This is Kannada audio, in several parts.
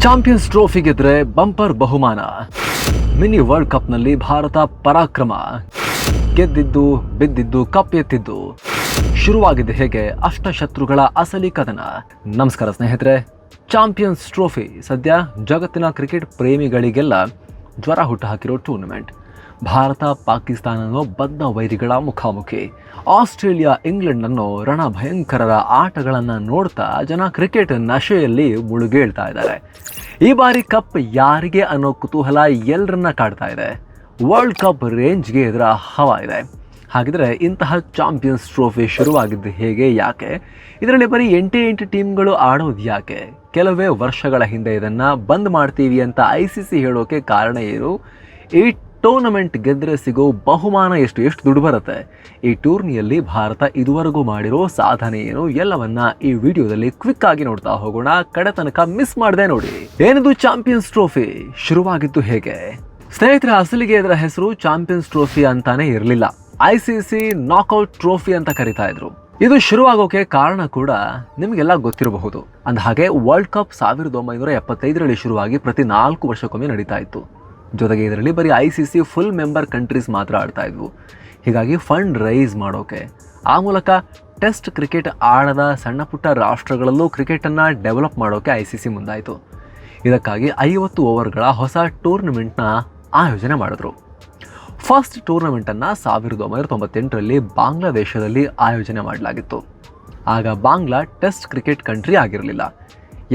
ಚಾಂಪಿಯನ್ಸ್ ಟ್ರೋಫಿ ಗೆದ್ರೆ ಬಂಪರ್ ಬಹುಮಾನ. ಮಿನಿ ವರ್ಲ್ಡ್ ಕಪ್ನಲ್ಲಿ ಭಾರತ ಪರಾಕ್ರಮ. ಗೆದ್ದಿದ್ದು, ಬಿದ್ದಿದ್ದು, ಕಪ್ ಎತ್ತಿದ್ದು. ಶುರುವಾಗಿದ್ದು ಹೇಗೆ ಅಷ್ಟಶತ್ರುಗಳ ಅಸಲಿ ಕದನ? ನಮಸ್ಕಾರ ಸ್ನೇಹಿತರೆ, ಚಾಂಪಿಯನ್ಸ್ ಟ್ರೋಫಿ ಸದ್ಯ ಜಗತ್ತಿನ ಕ್ರಿಕೆಟ್ ಪ್ರೇಮಿಗಳಿಗೆಲ್ಲ ಜ್ವರ ಹುಟ್ಟು ಹಾಕಿರೋ ಟೂರ್ನಮೆಂಟ್. ಭಾರತ, ಪಾಕಿಸ್ತಾನನೋ ಬದ್ಧ ವೈರಿಗಳ ಮುಖಾಮುಖಿ. ಆಸ್ಟ್ರೇಲಿಯಾ ಇಂಗ್ಲೆಂಡನ್ನು ರಣ ಭಯಂಕರರ ಆಟಗಳನ್ನು ನೋಡ್ತಾ ಜನ ಕ್ರಿಕೆಟ್ ನಶೆಯಲ್ಲಿ ಮುಳುಗೇಳ್ತಾ ಇದ್ದಾರೆ. ಈ ಬಾರಿ ಕಪ್ ಯಾರಿಗೆ ಅನ್ನೋ ಕುತೂಹಲ ಎಲ್ಲರನ್ನ ಕಾಡ್ತಾ ಇದೆ. ವರ್ಲ್ಡ್ ಕಪ್ ರೇಂಜ್ಗೆ ಇದರ ಹವಾ ಇದೆ. ಹಾಗಿದ್ರೆ ಇಂತಹ ಚಾಂಪಿಯನ್ಸ್ ಟ್ರೋಫಿ ಶುರುವಾಗಿದ್ದು ಹೇಗೆ, ಯಾಕೆ? ಇದರಲ್ಲಿ ಬರೀ ಎಂಟೇ ಎಂಟು ಟೀಮ್ಗಳು ಆಡೋದು ಯಾಕೆ? ಕೆಲವೇ ವರ್ಷಗಳ ಹಿಂದೆ ಇದನ್ನು ಬಂದ್ ಮಾಡ್ತೀವಿ ಅಂತ ಐ ಸಿ ಸಿ ಹೇಳೋಕೆ ಕಾರಣ ಏನು? ಈ ಟೂರ್ನಮೆಂಟ್ ಗೆದ್ರೆ ಸಿಗೋ ಬಹುಮಾನ ಎಷ್ಟು ಎಷ್ಟು ದುಡ್ಡು ಬರುತ್ತೆ? ಈ ಟೂರ್ನಿಯಲ್ಲಿ ಭಾರತ ಇದುವರೆಗೂ ಮಾಡಿರೋ ಸಾಧನೆ ಏನು? ಎಲ್ಲವನ್ನ ಈ ವಿಡಿಯೋದಲ್ಲಿ ಕ್ವಿಕ್ ಆಗಿ ನೋಡ್ತಾ ಹೋಗೋಣ. ಕಡೆ ತನಕ ಮಿಸ್ ಮಾಡದೆ ನೋಡಿ. ಏನಿದು ಚಾಂಪಿಯನ್ಸ್ ಟ್ರೋಫಿ? ಶುರುವಾಗಿದ್ದು ಹೇಗೆ? ಸ್ನೇಹಿತರ ಅಸಲಿಗೆ ಇದರ ಹೆಸರು ಚಾಂಪಿಯನ್ಸ್ ಟ್ರೋಫಿ ಅಂತಾನೆ ಇರಲಿಲ್ಲ. I C C knockout trophy ಅಂತ ಕರಿತಾ ಇದ್ರು. ಇದು ಶುರುವಾಗೋಕೆ ಕಾರಣ ಕೂಡ ನಿಮಗೆಲ್ಲ ಗೊತ್ತಿರಬಹುದು. ಅಂದ ಹಾಗೆ ವರ್ಲ್ಡ್ ಕಪ್ ಸಾವಿರದ ಒಂಬೈನೂರ ಎಪ್ಪತ್ತೈದರಲ್ಲಿ ಶುರುವಾಗಿ ಪ್ರತಿ ನಾಲ್ಕು ವರ್ಷಕ್ಕೊಮ್ಮೆ ನಡೀತಾ ಇತ್ತು. ಜೊತೆಗೆ ಇದರಲ್ಲಿ ಬರೀ I C C full member countries ಮಾತ್ರ ಆಡ್ತಾ ಇದ್ವು. ಹೀಗಾಗಿ ಫಂಡ್ ರೈಸ್ ಮಾಡೋಕೆ, ಆ ಮೂಲಕ ಟೆಸ್ಟ್ ಕ್ರಿಕೆಟ್ ಆಡದ ಸಣ್ಣ ಪುಟ್ಟ ರಾಷ್ಟ್ರಗಳಲ್ಲೂ ಕ್ರಿಕೆಟನ್ನು ಡೆವಲಪ್ ಮಾಡೋಕೆ ಐ ಸಿ ಸಿ ಮುಂದಾಯಿತು. ಇದಕ್ಕಾಗಿ ಐವತ್ತು ಓವರ್ಗಳ ಹೊಸ ಟೂರ್ನಮೆಂಟ್ನ ಆಯೋಜನೆ ಮಾಡಿದ್ರು. ಫಸ್ಟ್ ಟೂರ್ನಮೆಂಟನ್ನು ಸಾವಿರದ ಒಂಬೈನೂರ ತೊಂಬತ್ತೆಂಟರಲ್ಲಿ ಬಾಂಗ್ಲಾದೇಶದಲ್ಲಿ ಆಯೋಜನೆ ಮಾಡಲಾಗಿತ್ತು. ಆಗ ಬಾಂಗ್ಲಾ ಟೆಸ್ಟ್ ಕ್ರಿಕೆಟ್ ಕಂಟ್ರಿ ಆಗಿರಲಿಲ್ಲ.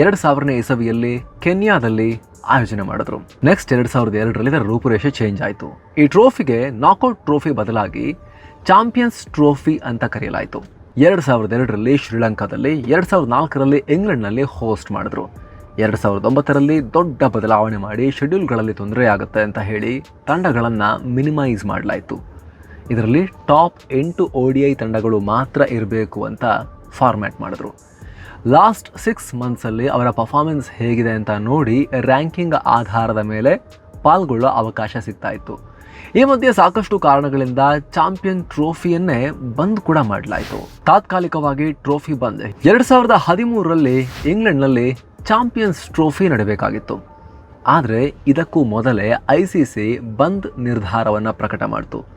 ಎರಡು ಸಾವಿರನೇ ಇಸವಿಯಲ್ಲಿ ಕೆನ್ಯಾದಲ್ಲಿ ಆಯೋಜನೆ ಮಾಡಿದ್ರು. ನೆಕ್ಸ್ಟ್ ಎರಡು ಸಾವಿರದ ಎರಡರಲ್ಲಿ ಇದರ ರೂಪುರೇಷೆ ಚೇಂಜ್ ಆಯಿತು. ಈ ಟ್ರೋಫಿಗೆ ನಾಕೌಟ್ ಟ್ರೋಫಿ ಬದಲಾಗಿ ಚಾಂಪಿಯನ್ಸ್ ಟ್ರೋಫಿ ಅಂತ ಕರೆಯಲಾಯಿತು. ಎರಡು ಸಾವಿರದ ಎರಡರಲ್ಲಿ ಶ್ರೀಲಂಕಾದಲ್ಲಿ, ಎರಡು ಸಾವಿರದ ನಾಲ್ಕರಲ್ಲಿ ಇಂಗ್ಲೆಂಡ್ನಲ್ಲಿ ಹೋಸ್ಟ್ ಮಾಡಿದ್ರು. ಎರಡು ಸಾವಿರದ ಒಂಬತ್ತರಲ್ಲಿ ದೊಡ್ಡ ಬದಲಾವಣೆ ಮಾಡಿ ಶೆಡ್ಯೂಲ್ಗಳಲ್ಲಿ ತೊಂದರೆ ಆಗುತ್ತೆ ಅಂತ ಹೇಳಿ ತಂಡಗಳನ್ನು ಮಿನಿಮೈಸ್ ಮಾಡಲಾಯಿತು. ಇದರಲ್ಲಿ ಟಾಪ್ ಎಂಟು ಒ ಡಿ ಐ ತಂಡಗಳು ಮಾತ್ರ ಇರಬೇಕು ಅಂತ ಫಾರ್ಮ್ಯಾಟ್ ಮಾಡಿದ್ರು. ಲಾಸ್ಟ್ ಸಿಕ್ಸ್ ಮಂತ್ಸಲ್ಲಿ ಅವರ ಪರ್ಫಾರ್ಮೆನ್ಸ್ ಹೇಗಿದೆ ಅಂತ ನೋಡಿ ರ್ಯಾಂಕಿಂಗ್ ಆಧಾರದ ಮೇಲೆ ಪಾಲ್ಗೊಳ್ಳೋ ಅವಕಾಶ ಸಿಗ್ತಾ ಇತ್ತು. ಈ ಮಧ್ಯೆ ಸಾಕಷ್ಟು ಕಾರಣಗಳಿಂದ ಚಾಂಪಿಯನ್ ಟ್ರೋಫಿಯನ್ನೇ ಬಂದ್ ಕೂಡ ಮಾಡಲಾಯಿತು. ತಾತ್ಕಾಲಿಕವಾಗಿ ಟ್ರೋಫಿ ಬಂದ್. ಎರಡು ಸಾವಿರದ ಹದಿಮೂರರಲ್ಲಿ ಇಂಗ್ಲೆಂಡ್ನಲ್ಲಿ ಚಾಂಪಿಯನ್ಸ್ ಟ್ರೋಫಿ ನಡಬೇಕಾಗಿತ್ತು. ಆದರೆ ಇದಕ್ಕೂ ಮೊದಲೇ ಐ ಸಿ ಸಿ ಬಂದ್ ನಿರ್ಧಾರವನ್ನು ಪ್ರಕಟ ಮಾಡಿತು.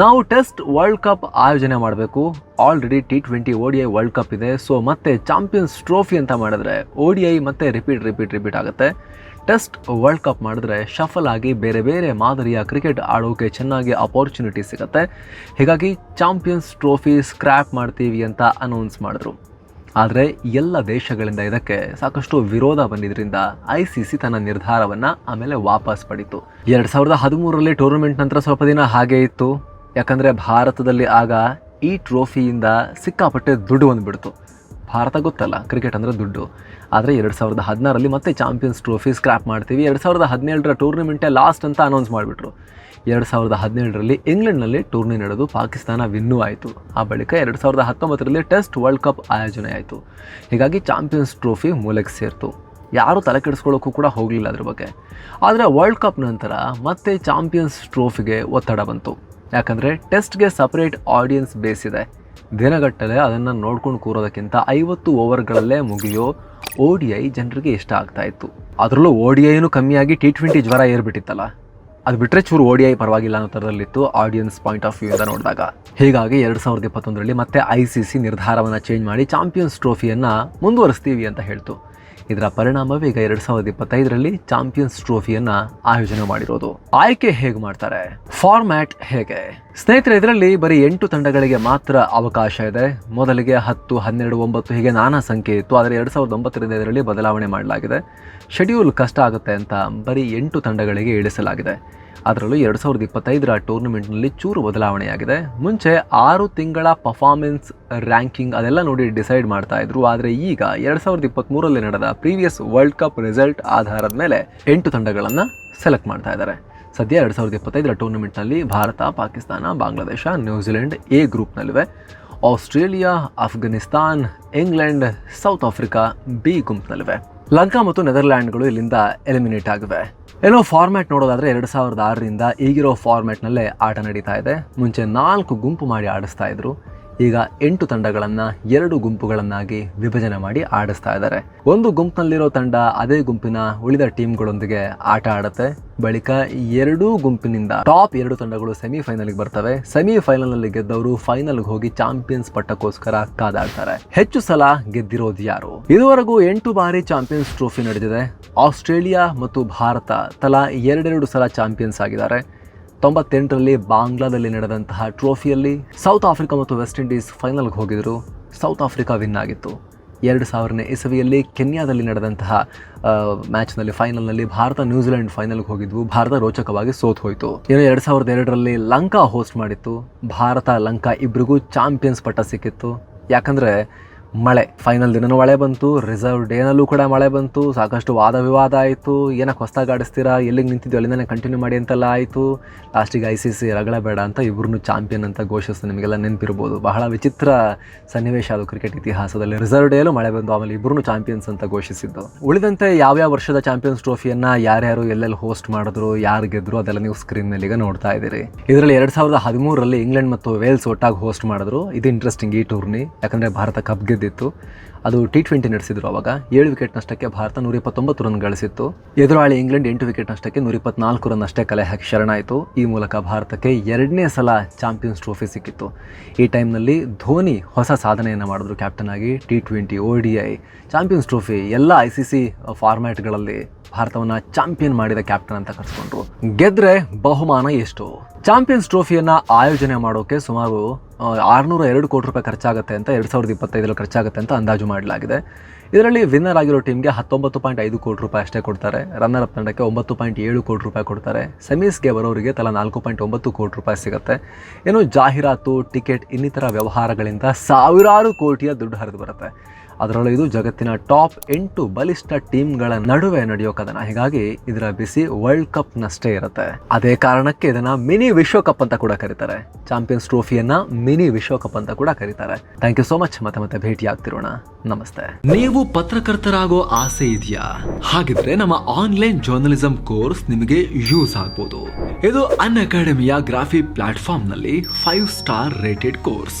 ನಾವು ಟೆಸ್ಟ್ ವರ್ಲ್ಡ್ ಕಪ್ ಆಯೋಜನೆ ಮಾಡಬೇಕು. Already T twenty O D I world cup ಇದೆ. ಸೊ ಮತ್ತೆ ಚಾಂಪಿಯನ್ಸ್ ಟ್ರೋಫಿ ಅಂತ ಮಾಡಿದ್ರೆ ಓ ಡಿ ಐ ಮತ್ತೆ ರಿಪೀಟ್ ರಿಪೀಟ್ ರಿಪೀಟ್ ಆಗುತ್ತೆ. ಟೆಸ್ಟ್ ವರ್ಲ್ಡ್ ಕಪ್ ಮಾಡಿದ್ರೆ ಶಫಲ್ ಆಗಿ ಬೇರೆ ಬೇರೆ ಮಾದರಿಯ ಕ್ರಿಕೆಟ್ ಆಡೋಕೆ ಚೆನ್ನಾಗಿ ಅಪಾರ್ಚುನಿಟಿ ಸಿಗುತ್ತೆ. ಹೀಗಾಗಿ ಚಾಂಪಿಯನ್ಸ್ ಟ್ರೋಫಿ ಸ್ಕ್ರ್ಯಾಪ್ ಮಾಡ್ತೀವಿ ಅಂತ ಅನೌನ್ಸ್ ಮಾಡಿದ್ರು. ಆದರೆ ಎಲ್ಲ ದೇಶಗಳಿಂದ ಇದಕ್ಕೆ ಸಾಕಷ್ಟು ವಿರೋಧ ಬಂದಿದ್ದರಿಂದ ಐ ಸಿ ಸಿ ತನ್ನ ನಿರ್ಧಾರವನ್ನು ಆಮೇಲೆ ವಾಪಸ್ ಪಡಿತು. ಎರಡು ಸಾವಿರದ ಹದಿಮೂರರಲ್ಲಿ ಟೂರ್ನಮೆಂಟ್ ನಂತರ ಸ್ವಲ್ಪ ದಿನ ಹಾಗೇ ಇತ್ತು. ಯಾಕಂದರೆ ಭಾರತದಲ್ಲಿ ಆಗ ಈ ಟ್ರೋಫಿಯಿಂದ ಸಿಕ್ಕಾಪಟ್ಟೆ ದುಡ್ಡು ಬಂದುಬಿಡ್ತು. ಭಾರತ ಗೊತ್ತಲ್ಲ ಕ್ರಿಕೆಟ್ ಅಂದರೆ ದುಡ್ಡು. ಆದರೆ ಎರಡು ಸಾವಿರದ ಹದಿನಾರಲ್ಲಿ ಮತ್ತೆ ಚಾಂಪಿಯನ್ಸ್ ಟ್ರೋಫಿ ಸ್ಕ್ರ್ಯಾಪ್ ಮಾಡ್ತೀವಿ. ಎರಡು ಸಾವಿರದ ಹದಿನೇಳರ ಟೂರ್ನಿಮೆಂಟೇ ಲಾಸ್ಟ್ ಅಂತ ಅನೌನ್ಸ್ ಮಾಡಿಬಿಟ್ರು. ಎರಡು ಸಾವಿರದ ಹದಿನೇಳರಲ್ಲಿ ಇಂಗ್ಲೆಂಡ್ನಲ್ಲಿ ಟೂರ್ನಿ ನಡೆದು ಪಾಕಿಸ್ತಾನ ವಿನ್ನೂ ಆಯಿತು. ಆ ಬಳಿಕ ಎರಡು ಸಾವಿರದ ಹತ್ತೊಂಬತ್ತರಲ್ಲಿ ಟೆಸ್ಟ್ ವರ್ಲ್ಡ್ ಕಪ್ ಆಯೋಜನೆ ಆಯಿತು. ಹೀಗಾಗಿ ಚಾಂಪಿಯನ್ಸ್ ಟ್ರೋಫಿ ಮೂಲಕ್ಕೆ ಸೇರ್ತು. ಯಾರೂ ತಲೆ ಕೆಡಿಸ್ಕೊಳ್ಳೋಕ್ಕೂ ಕೂಡ ಹೋಗಲಿಲ್ಲ ಅದ್ರ ಬಗ್ಗೆ. ಆದರೆ ವರ್ಲ್ಡ್ ಕಪ್ ನಂತರ ಮತ್ತೆ ಚಾಂಪಿಯನ್ಸ್ ಟ್ರೋಫಿಗೆ ಒತ್ತಡ ಬಂತು. ಯಾಕಂದರೆ ಟೆಸ್ಟ್ಗೆ ಸಪ್ರೇಟ್ ಆಡಿಯನ್ಸ್ ಬೇಸ್ ಇದೆ. ದಿನಗಟ್ಟಲೆ ಅದನ್ನು ನೋಡ್ಕೊಂಡು ಕೂರೋದಕ್ಕಿಂತ ಐವತ್ತು ಓವರ್ಗಳಲ್ಲೇ ಮುಗಿಯೋ ಓ ಡಿ ಐ ಜನರಿಗೆ ಇಷ್ಟ ಆಗ್ತಾ ಇತ್ತು. ಅದರಲ್ಲೂ ಓ ಡಿ ಐನೂ ಕಮ್ಮಿಯಾಗಿ ಟಿ ಟ್ವೆಂಟಿ ಜ್ವರ ಏರ್ಬಿಟ್ಟಿತ್ತಲ್ಲ. ಅದು ಬಿಟ್ಟರೆ ಚೂರು ಓ ಡಿ ಐ ಪರವಾಗಿಲ್ಲ ಅನ್ನೋ ಥರದಲ್ಲಿತ್ತು ಆಡಿಯನ್ಸ್ ಪಾಯಿಂಟ್ ಆಫ್ ವ್ಯೂ ಇಂದ ನೋಡಿದಾಗ. ಹೀಗಾಗಿ ಎರಡು ಸಾವಿರದ ಇಪ್ಪತ್ತೊಂದರಲ್ಲಿ ಮತ್ತೆ ಐ ಸಿ ಸಿ ನಿರ್ಧಾರವನ್ನು ಚೇಂಜ್ ಮಾಡಿ ಚಾಂಪಿಯನ್ಸ್ ಟ್ರೋಫಿಯನ್ನು ಮುಂದುವರಿಸ್ತೀವಿ ಅಂತ ಹೇಳ್ತು. ಇದರ ಪರಿಣಾಮವೇ ಈಗ ಎರಡು ಸಾವಿರದ ಇಪ್ಪತ್ತೈದರಲ್ಲಿ ಚಾಂಪಿಯನ್ಸ್ ಟ್ರೋಫಿಯನ್ನು ಆಯೋಜನೆ ಮಾಡಿರೋದು. ಆಯ್ಕೆ ಹೇಗೆ ಮಾಡ್ತಾರೆ? ಫಾರ್ಮ್ಯಾಟ್ ಹೇಗೆ? ಸ್ನೇಹಿತರೆ, ಇದರಲ್ಲಿ ಬರೀ ಎಂಟು ತಂಡಗಳಿಗೆ ಮಾತ್ರ ಅವಕಾಶ ಇದೆ. ಮೊದಲಿಗೆ ಹತ್ತು, ಹನ್ನೆರಡು, ಒಂಬತ್ತು, ಹೀಗೆ ನಾನಾ ಸಂಖ್ಯೆ ಇತ್ತು. ಆದರೆ ಎರಡು ಸಾವಿರದ ಒಂಬತ್ತರಿಂದ ಇದರಲ್ಲಿ ಬದಲಾವಣೆ ಮಾಡಲಾಗಿದೆ. ಶೆಡ್ಯೂಲ್ ಕಷ್ಟ ಆಗುತ್ತೆ ಅಂತ ಬರೀ ಎಂಟು ತಂಡಗಳಿಗೆ ಇಳಿಸಲಾಗಿದೆ. ಅದರಲ್ಲೂ ಎರಡು ಸಾವಿರದ ಇಪ್ಪತ್ತೈದರ ಟೂರ್ನಮೆಂಟ್ನಲ್ಲಿ ಚೂರು ಬದಲಾವಣೆಯಾಗಿದೆ. ಮುಂಚೆ ಆರು ತಿಂಗಳ ಪರ್ಫಾರ್ಮೆನ್ಸ್ ರ್ಯಾಂಕಿಂಗ್ ಅದೆಲ್ಲ ನೋಡಿ ಡಿಸೈಡ್ ಮಾಡ್ತಾ ಇದ್ರು. ಆದರೆ ಈಗ ಎರಡು ಸಾವಿರದ ನಡೆದ ಪ್ರೀವಿಯಸ್ ವರ್ಲ್ಡ್ ಕಪ್ ರಿಸಲ್ಟ್ ಆಧಾರದ ಮೇಲೆ ಎಂಟು ತಂಡಗಳನ್ನು ಸೆಲೆಕ್ಟ್ ಮಾಡ್ತಾ ಇದ್ದಾರೆ. ಸದ್ಯ ಎರಡು ಸಾವಿರದ ಇಪ್ಪತ್ತೈದರ ಟೂರ್ನಮೆಂಟ್ನಲ್ಲಿ Bharat, Pakistan, Bangladesh New Zealand A ಗ್ರೂಪ್ನಲ್ಲಿವೆ Australia, Afghanistan, England South Africa B ಗುಂಪ್ನಲ್ಲಿವೆ. Lanka ಮತ್ತು ನೆದರ್ಲ್ಯಾಂಡ್ಗಳು ಇಲ್ಲಿಂದ ಎಲಿಮಿನೇಟ್ ಆಗಿವೆ. ಏನೋ ಫಾರ್ಮ್ಯಾಟ್ ನೋಡೋದಾದರೆ ಎರಡು ಸಾವಿರದ ಆರರಿಂದ ಈಗಿರೋ ಫಾರ್ಮ್ಯಾಟ್ನಲ್ಲೇ ಆಟ ನಡೀತಾ ಇದೆ. ಮುಂಚೆ ನಾಲ್ಕು ಗುಂಪು ಮಾಡಿ ಆಡಿಸ್ತಾ ಇದ್ರು. ಈಗ ಎಂಟು ತಂಡಗಳನ್ನು ಎರಡು ಗುಂಪುಗಳನ್ನಾಗಿ ವಿಭಜನೆ ಮಾಡಿ ಆಡಿಸ್ತಾ ಇದ್ದಾರೆ ಒಂದು ಗುಂಪಿನಲ್ಲಿರೋ ತಂಡ ಅದೇ ಗುಂಪಿನ ಉಳಿದ ಟೀಮ್ಗಳೊಂದಿಗೆ ಆಟ ಆಡುತ್ತೆ. ಬಳಿಕ ಎರಡೂ ಗುಂಪಿನಿಂದ ಟಾಪ್ ಎರಡು ತಂಡಗಳು ಸೆಮಿಫೈನಲ್ಗೆ ಬರ್ತವೆ. ಸೆಮಿಫೈನಲ್ನಲ್ಲಿ ಗೆದ್ದವರು ಫೈನಲ್ಗೆ ಹೋಗಿ ಚಾಂಪಿಯನ್ಸ್ ಪಟ್ಟಕ್ಕೋಸ್ಕರ ಕಾದಾಡ್ತಾರೆ. ಹೆಚ್ಚು ಸಲ ಗೆದ್ದಿರೋದು ಯಾರು? ಇದುವರೆಗೂ ಎಂಟು ಬಾರಿ ಚಾಂಪಿಯನ್ಸ್ ಟ್ರೋಫಿ ನಡೆದಿದೆ. ಆಸ್ಟ್ರೇಲಿಯಾ ಮತ್ತು ಭಾರತ ತಲಾ ಎರಡೆರಡು ಸಲ ಚಾಂಪಿಯನ್ಸ್ ಆಗಿದ್ದಾರೆ. ತೊಂಬತ್ತೆಂಟರಲ್ಲಿ ಬಾಂಗ್ಲಾದಲ್ಲಿ ನಡೆದಂತಹ ಟ್ರೋಫಿಯಲ್ಲಿ ಸೌತ್ ಆಫ್ರಿಕಾ ಮತ್ತು ವೆಸ್ಟ್ ಇಂಡೀಸ್ ಫೈನಲ್ಗೆ ಹೋಗಿದ್ರು. ಸೌತ್ ಆಫ್ರಿಕಾ ವಿನ್ ಆಗಿತ್ತು. ಎರಡು ಸಾವಿರನೇ ಇಸವಿಯಲ್ಲಿ ಕೆನ್ಯಾದಲ್ಲಿ ನಡೆದಂತಹ ಮ್ಯಾಚ್ನಲ್ಲಿ ಫೈನಲ್ನಲ್ಲಿ ಭಾರತ ನ್ಯೂಜಿಲೆಂಡ್ ಫೈನಲ್ಗೆ ಹೋಗಿದ್ವು. ಭಾರತ ರೋಚಕವಾಗಿ ಸೋತ್ ಹೋಯಿತು. ಇನ್ನು ಎರಡು ಸಾವಿರದ ಎರಡರಲ್ಲಿ ಲಂಕಾ ಹೋಸ್ಟ್ ಮಾಡಿತ್ತು. ಭಾರತ ಲಂಕಾ ಇಬ್ಬರಿಗೂ ಚಾಂಪಿಯನ್ಸ್ ಪಟ್ಟ ಸಿಕ್ಕಿತ್ತು. ಯಾಕಂದರೆ ಮಳೆ. ಫೈನಲ್ ದಿನನೂ ಮಳೆ ಬಂತು ರಿಸರ್ವ್ ಡೇನಲ್ಲೂ ಕೂಡ ಮಳೆ ಬಂತು, ಸಾಕಷ್ಟು ವಾದ ವಿವಾದ ಆಯಿತು. ಏನಕ್ಕೆ ಹೊಸ್ದಾಗಿ ಆಡಿಸ್ತೀರಾ, ಎಲ್ಲಿಗೆ ನಿಂತಿದ್ದು ಅಲ್ಲಿಂದನೇ ಕಂಟಿನ್ಯೂ ಮಾಡಿ ಅಂತೆಲ್ಲ ಆಯಿತು. ಲಾಸ್ಟಿಗೆ ಐ ಸಿ ಸಿ ರಗಳ ಬೇಡ ಅಂತ ಇಬ್ಬರನ್ನು ಚಾಂಪಿಯನ್ ಅಂತ ಘೋಷಿಸ್ತು. ನಿಮಗೆಲ್ಲ ನೆನಪಿರ್ಬೋದು. ಬಹಳ ವಿಚಿತ್ರ ಸನ್ನಿವೇಶ ಅದು ಕ್ರಿಕೆಟ್ ಇತಿಹಾಸದಲ್ಲಿ. ರಿಸರ್ವ್ ಡೇಲೂ ಮಳೆ ಬಂದು ಆಮೇಲೆ ಇಬ್ಬರನ್ನು ಚಾಂಪಿಯನ್ಸ್ ಅಂತ ಘೋಷಿಸಿದ್ದು. ಉಳಿದಂತೆ ಯಾವ್ಯಾವ ವರ್ಷದ ಚಾಂಪಿಯನ್ಸ್ ಟ್ರೋಫಿಯನ್ನು ಯಾರ್ಯಾರು ಎಲ್ಲೆಲ್ಲಿ ಹೋಸ್ಟ್ ಮಾಡಿದ್ರು, ಯಾರು ಗೆದ್ರು, ಅದೆಲ್ಲ ನೀವು ಸ್ಕ್ರೀನ್ ಮೇಲೆ ನೋಡ್ತಾ ಇದ್ದೀರಿ. ಇದರಲ್ಲಿ ಎರಡು ಸಾವಿರದ ಹದಿಮೂರರಲ್ಲಿ ಇಂಗ್ಲೆಂಡ್ ಮತ್ತು ವೇಲ್ಸ್ ಒಟ್ಟಾಗಿ ಹೋಸ್ಟ್ ಮಾಡಿದ್ರು. ಇದು ಇಂಟ್ರೆಸ್ಟಿಂಗ್ ಈ ಟೂರ್ನಿ ಯಾಕಂದರೆ ಭಾರತ ಕಪ್ quinteto ಅದು ಟಿ ಟ್ವೆಂಟಿ ನಡೆಸಿದ್ರು ಅವಾಗ. ಏಳು ವಿಕೆಟ್ ನಷ್ಟಕ್ಕೆ ಭಾರತ ನೂರ ಇಪ್ಪತ್ತೊಂಬತ್ತು ರನ್ ಗಳಿಸಿತ್ತು. ಎದುರಾಳಿ ಇಂಗ್ಲೆಂಡ್ ಎಂಟು ವಿಕೆಟ್ ನಷ್ಟಕ್ಕೆ ನೂರ ಇಪ್ಪತ್ನಾಲ್ಕು ರನ್ ಅಷ್ಟೇ ಕಲೆ ಹಾಕಿ ಶರಣಾಯಿತು. ಈ ಮೂಲಕ ಭಾರತಕ್ಕೆ ಎರಡನೇ ಸಲ ಚಾಂಪಿಯನ್ಸ್ ಟ್ರೋಫಿ ಸಿಕ್ಕಿತ್ತು. ಈ ಟೈಮ್ನಲ್ಲಿ ಧೋನಿ ಹೊಸ ಸಾಧನೆಯನ್ನು ಮಾಡಿದ್ರು ಕ್ಯಾಪ್ಟನ್ ಆಗಿ T twenty O D I champions trophy ಎಲ್ಲ ಐ ಸಿ ಸಿ ಫಾರ್ಮ್ಯಾಟ್ಗಳಲ್ಲಿ ಭಾರತವನ್ನ ಚಾಂಪಿಯನ್ ಮಾಡಿದ ಕ್ಯಾಪ್ಟನ್ ಅಂತ ಕರೆಸ್ಕೊಂಡ್ರು. ಗೆದ್ರೆ ಬಹುಮಾನ ಎಷ್ಟು? ಚಾಂಪಿಯನ್ಸ್ ಟ್ರೋಫಿಯನ್ನ ಆಯೋಜನೆ ಮಾಡೋಕೆ ಸುಮಾರು ಆರುನೂರ ಎರಡು ಕೋಟಿ ರೂಪಾಯಿ ಖರ್ಚಾಗುತ್ತೆ ಅಂತ, ಎರಡು ಸಾವಿರದ ಇಪ್ಪತ್ತೈದರಲ್ಲಿ ಖರ್ಚಾಗುತ್ತೆ ಅಂತ ಅಂದಾಜು ಮಾಡಲಾಗಿದೆ. ಇದರಲ್ಲಿ ವಿನ್ನರ್ ಆಗಿರೋ ಟೀಮ್ಗೆ ಹತ್ತೊಂಬತ್ತು ಪಾಯಿಂಟ್ ಐದು ಕೋಟಿ ರೂಪಾಯಿ ಅಷ್ಟೇ ಕೊಡ್ತಾರೆ. ರನ್ನರ್ ಅಪ್ ತಂಡಕ್ಕೆ ಒಂಬತ್ತು ಪಾಯಿಂಟ್ ಏಳು ಕೋಟಿ ರೂಪಾಯಿ ಕೊಡ್ತಾರೆ. ಸೆಮೀಸ್ಗೆ ಬರೋರಿಗೆ ತಲಾ ನಾಲ್ಕು ಪಾಯಿಂಟ್ ಒಂಬತ್ತು ಕೋಟಿ ರೂಪಾಯಿ ಸಿಗುತ್ತೆ. ಏನು ಜಾಹೀರಾತು ಟಿಕೆಟ್ ಇನ್ನಿತರ ವ್ಯವಹಾರಗಳಿಂದ ಸಾವಿರಾರು ಕೋಟಿಯ ದುಡ್ಡು ಹರಿದು ಬರುತ್ತೆ. ಅದರಲ್ಲೂ ಇದು ಜಗತ್ತಿನ ಟಾಪ್ ಎಂಟು ಬಲಿಷ್ಠ ಟೀಮ್ಗಳ ನಡುವೆ ನಡೆಯೋ ಕದನ. ಹೀಗಾಗಿ ಇದರ ಬಿಸಿ ವರ್ಲ್ಡ್ ಕಪ್ನಷ್ಟೇ ಇರುತ್ತೆ. ಅದೇ ಕಾರಣಕ್ಕೆ ಇದನ್ನ ಮಿನಿ ವಿಶ್ವಕಪ್ ಅಂತ ಕೂಡ ಕರೀತಾರೆ. ಚಾಂಪಿಯನ್ಸ್ ಟ್ರೋಫಿಯನ್ನ ಮಿನಿ ವಿಶ್ವಕಪ್ ಅಂತ ಕೂಡ ಕರೀತಾರೆ. ಥ್ಯಾಂಕ್ ಯು ಸೋ ಮಚ್ ಮತ್ತೆ ಮತ್ತೆ ಭೇಟಿ ಆಗ್ತಿರೋಣ ನಮಸ್ತೆ. ನೀವು ಪತ್ರಕರ್ತರಾಗೋ ಆಸೆ ಇದೆಯಾ? ಹಾಗಿದ್ರೆ ನಮ್ಮ ಆನ್ಲೈನ್ ಜರ್ನಲಿಸಂ ಕೋರ್ಸ್ ನಿಮಗೆ ಯೂಸ್ ಆಗ್ಬೋದು. ಇದು ಅನ್ ಅಕಾಡೆಮಿಯ ಗ್ರಾಫಿ ಪ್ಲಾಟ್ಫಾರ್ಮ್ನಲ್ಲಿ ಫೈವ್ ಸ್ಟಾರ್ ರೇಟೆಡ್ ಕೋರ್ಸ್